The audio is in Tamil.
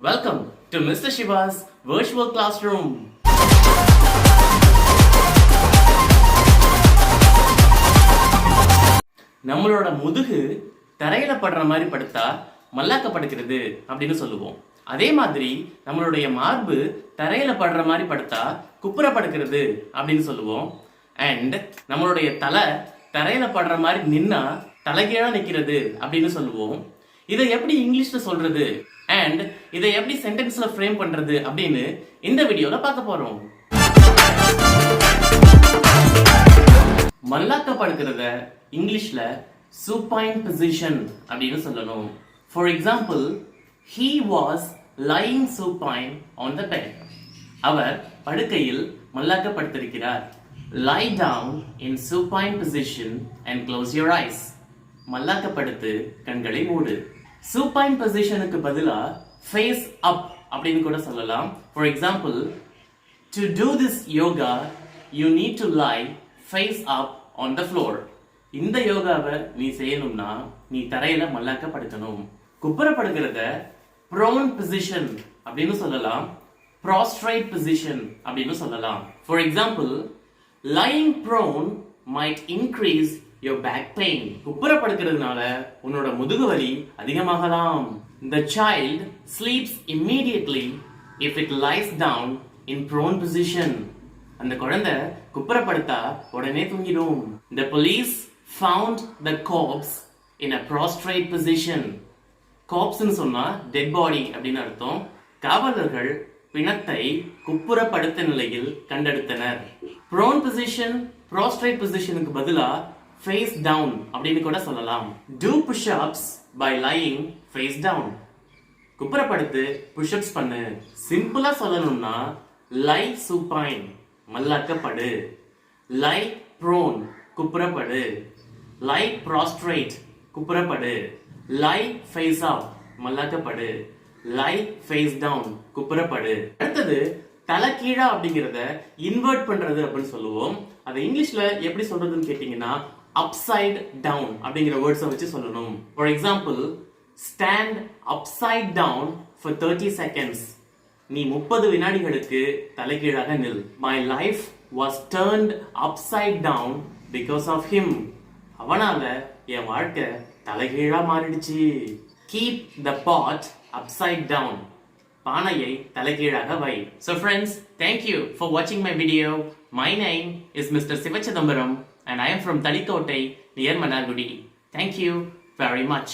Welcome to Mr. Shiva's virtual classroom. நம்மளோட முதுகு தரையில படுற மாதிரி படுத்தா மல்லாக்க படுக்கிறது அப்படின்னு சொல்லுவோம் அதே மாதிரி நம்மளுடைய மார்பு தரையில படுற மாதிரி படுத்தா குப்புற படுக்கிறது அப்படின்னு சொல்லுவோம் அண்ட் நம்மளுடைய தலை தரையில படுற மாதிரி நின்னா தலைகீழா நிக்கிறது அப்படின்னு சொல்லுவோம் இதை எப்படி இங்கிலீஷ்ல சொல்றது? அண்ட் இதை எப்படி சென்டென்ஸ்ல ஃப்ரேம் பண்றது அப்படின்னு இந்த வீடியோல பார்க்க போறோம். மல்லாக்க படுக்கிறத இங்கிலீஷ்ல சூப்பைன் பொசிஷன் அப்படின்னு சொல்லணும். For example he was lying supine on the bed அவர் படுக்கையில் மல்லாக்கப்படுத்திருக்கிறார். Lie down in supine position and close close eyes மல்லாக்கப்படுத்து கண்களை மூடு. சூப்பைன் பொசிஷனுக்கு பதிலா ஃபேஸ் அப் அப்படின்னு கூட சொல்லலாம். For example to do this yoga you need to lie face up on the floor இந்த யோகாவை நீ செய்யணும்னா நீ தரையில மல்லாக்க படுக்கணும் ப்ரோன் பொசிஷன் அப்படின்னு சொல்லலாம். ப்ராஸ்ட்ரைட் பொசிஷன் அப்படின்னு சொல்லலாம். For example lying prone might increase your back pain குப்புறப்படுக்கிறதுனால உன்னோட முதுகு வலி அதிகமாகலாம். The child sleeps immediately if it lies down in prone position அந்த குழந்தை குப்புறப்படுத்தா உடனே தூங்கிடும். The police found the corpse in a prostrate position காப்ஸ்ன்னு சொன்னால் டெட் பாடி அப்படின்னு அர்த்தம். காவலர்கள் பிணத்தை குப்புறப்படுத்த நிலையில் கண்டெடுத்தனர். ப்ரோன் பொசிஷன் ப்ராஸ்ட்ரைட் பொசிஷனுக்கு பதிலாக ஃபேஸ் டவுன் அப்படின்னு கூட சொல்லலாம். Do pushups by lying face down குப்புறப்படுத்து pushups பண்ணு. சிம்பிளா சொல்லணும்னா லை சூப்பைன் மல்லாக்கப்படு. லை ப்ரோன் குப்புறப்படு. லை ப்ராஸ்ட்ரேட் குப்புறப்படு. லை ஃபேஸ் ஆஃப் மல்லாக்கப்படு. லை ஃபேஸ் டவுன் குப்புறப்படு. அடுத்தது தலை அப்படிங்கிறத இன்வெர்ட் பண்றது அப்படின்னு சொல்லுவோம். அதை இங்கிலீஷ்ல எப்படி சொல்றதுன்னு கேட்டீங்கன்னா அப்சைட் டவுன் அப்படிங்கிற வேர்ட்ஸை வச்சு சொல்லணும். For example stand upside down for thirty seconds நீ முப்பது வினாடிகளுக்கு தலைகீழாக நில். My life was turned upside down because of him அவனால என் வாழ்க்கை தலைகீழா மாறிடுச்சு. Keep the pot upside down பானையை தலைகீழாக வை. So friends thank you for வாட்சிங் my video my my is mister Sivachidambaram and i am from talikottai near managudi thank you very much